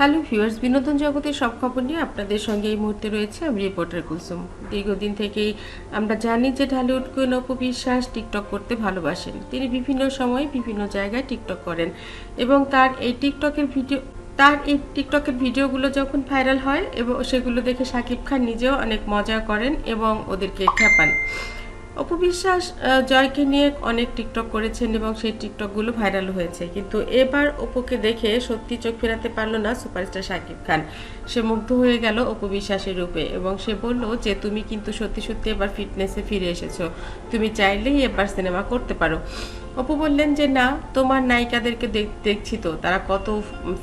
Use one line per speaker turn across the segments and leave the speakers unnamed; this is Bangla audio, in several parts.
হ্যালো ভিউয়ার্স, বিনোদন জগতের সব খবর নিয়ে আপনাদের সঙ্গে এই মুহূর্তে রয়েছে আমি রিপোর্টার কুলসুম। দীর্ঘদিন থেকেই আমরা জানি যে ঢালিউড কুইন অপু বিশ্বাস টিকটক করতে ভালোবাসেন। তিনি বিভিন্ন সময়ে বিভিন্ন জায়গায় টিকটক করেন এবং তার এই টিকটকের ভিডিও তার এই টিকটকের ভিডিওগুলো যখন ভাইরাল হয় এবং সেগুলো দেখে শাকিব খান নিজেও অনেক মজা করেন এবং ওদেরকে খেপান। অপু বিশ্বাস জয়কে নিয়ে অনেক টিকটক করেছেন এবং সেই টিকটকগুলো ভাইরাল হয়েছে। কিন্তু এবার অপুকে দেখে সত্যি চোখ ফেরাতে পারল না সুপারস্টার শাকিব খান। সে মুগ্ধ হয়ে গেল অপু বিশ্বাসের রূপে এবং সে বলল যে, তুমি কিন্তু সত্যি সত্যি এবার ফিটনেসে ফিরে এসেছ। তুমি চাইলেই এবার সিনেমা করতে পারো। অপু বললেন যে, না, তোমার নায়িকাদেরকে দেখ- দেখছি তো। তারা কত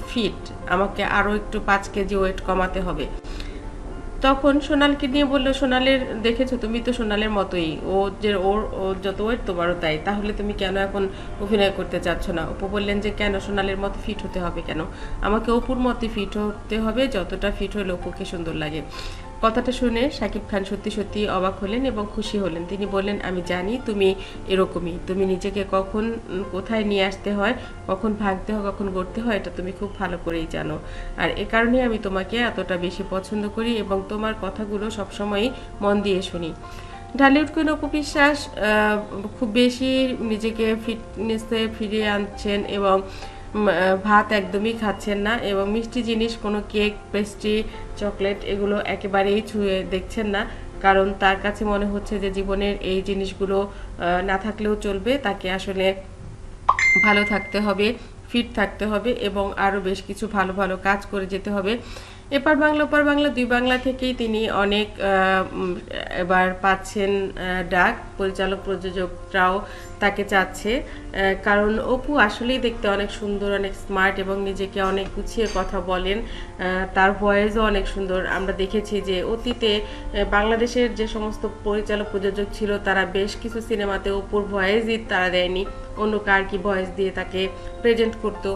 ফিট। আমাকে আরও একটু পাঁচ কেজি ওয়েট কমাতে হবে। তখন সোনালকে নিয়ে বলল, সোনালের দেখেছ, তুমি তো সোনালের মতোই। ও যে ওর ওর যত ওয়েট তোমারও তাই। তাহলে তুমি কেন এখন অভিনয় করতে চাচ্ছ না? অপু বললেন যে, কেন? সোনালের মতো ফিট হতে হবে কেন? আমাকে অপুর মতো ফিট হতে হবে, যতটা ফিট হলে অপুকে সুন্দর লাগে। কথাটা শুনে শাকিব খান সত্যি সত্যি অবাক হলেন এবং খুশি হলেন। তিনি বললেন, আমি জানি তুমি এরকমই। তুমি নিজেকে কখন কোথায় নিয়ে আসতে হয়, কখন ভাগতে হয়, কখন গড়তে হয়, এটা তুমি খুব ভালো করেই জানো। আর এ কারণে আমি তোমাকে এতটা বেশি পছন্দ করি এবং তোমার কথাগুলো সবসময়ই মন দিয়ে শুনি। ঢালিউড কুইন অপু বিশ্বাস খুব বেশি নিজেকে ফিটনেসে ফিরিয়ে আনছেন এবং ভাত একদমই খাচ্ছেন না এবং মিষ্টি জিনিস, কোনো কেক, পেস্ট্রি, চকলেট এগুলো একেবারেই ছুঁয়ে দেখছেন না। কারণ তার কাছে মনে হচ্ছে যে জীবনের এই জিনিসগুলো না থাকলেও চলবে। তাকে আসলে ভালো থাকতে হবে, ফিট থাকতে হবে এবং আরও বেশ কিছু ভালো ভালো কাজ করে যেতে হবে। এপার বাংলা, ওপার বাংলা, দুই বাংলা থেকেই তিনি অনেক এবার পাচ্ছেন ডাক। পরিচালক প্রযোজকরাও তাকে চাচ্ছে। কারণ অপু আসলেই দেখতে অনেক সুন্দর, অনেক স্মার্ট এবং নিজেকে অনেক গুছিয়ে কথা বলেন। তার ভয়েসও অনেক সুন্দর। আমরা দেখেছি যে অতীতে বাংলাদেশের যে সমস্ত পরিচালক, প্রযোজক ছিল, তারা বেশ কিছু সিনেমাতে অপুর ভয়েসই তারা দেয়নি। অন্য কার কি ভয়েস দিয়ে তাকে প্রেজেন্ট করতো।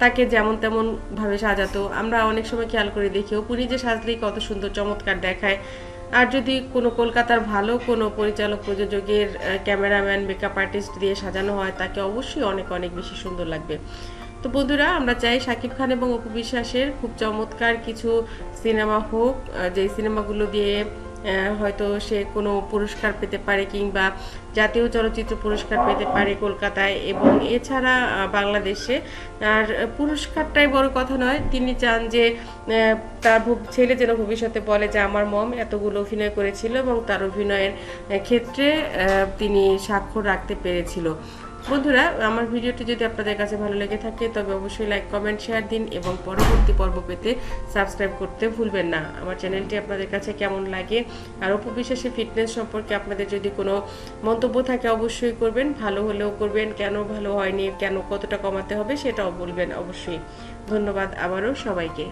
তাকে যেমন তেমন ভাবে সাজাতো। আমরা অনেক সময় খেয়াল করে দেখি অপু নিজে সাজলেই কত সুন্দর চমৎকার দেখায়। আর যদি কোনো কলকাতার ভালো কোনো পরিচালক, প্রযোজকের ক্যামেরাম্যান মেকআপ আর্টিস্ট দিয়ে সাজানো হয়, তাকে অবশ্যই অনেক অনেক বেশি সুন্দর লাগবে। তো বন্ধুরা, আমরা চাই শাকিব খান এবং অপু বিশ্বাসের খুব চমৎকার কিছু সিনেমা হোক যে সিনেমাগুলো দিয়ে হয়তো সে কোনো পুরস্কার পেতে পারে কিংবা জাতীয় চলচ্চিত্র পুরস্কার পেতে পারে কলকাতায় এবং এছাড়া বাংলাদেশে। আর পুরস্কারটাই বড় কথা নয়, তিনি চান যে তার ছেলে যেন ভবিষ্যতে বলে যে, আমার মম এতগুলো অভিনয় করেছিল এবং তার অভিনয়ের ক্ষেত্রে তিনি স্বাক্ষর রাখতে পেরেছিল। বন্ধুরা, আমার ভিডিওটি যদি আপনাদের কাছে ভালো লেগে থাকে, তবে অবশ্যই লাইক কমেন্ট শেয়ার দিন এবং পরবর্তী পর্ব পেতে সাবস্ক্রাইব করতে ভুলবেন না। আমার চ্যানেলটি আপনাদের কাছে কেমন লাগে আর উপবিশ্বাসের ফিটনেস সম্পর্কে আপনাদের যদি কোনো মন্তব্য থাকে, অবশ্যই করবেন। ভালো হলেও করবেন, কেন ভালো হয়নি, কেন কতটা কমাতে হবে সেটাও বলবেন অবশ্যই। ধন্যবাদ আবারও সবাইকে।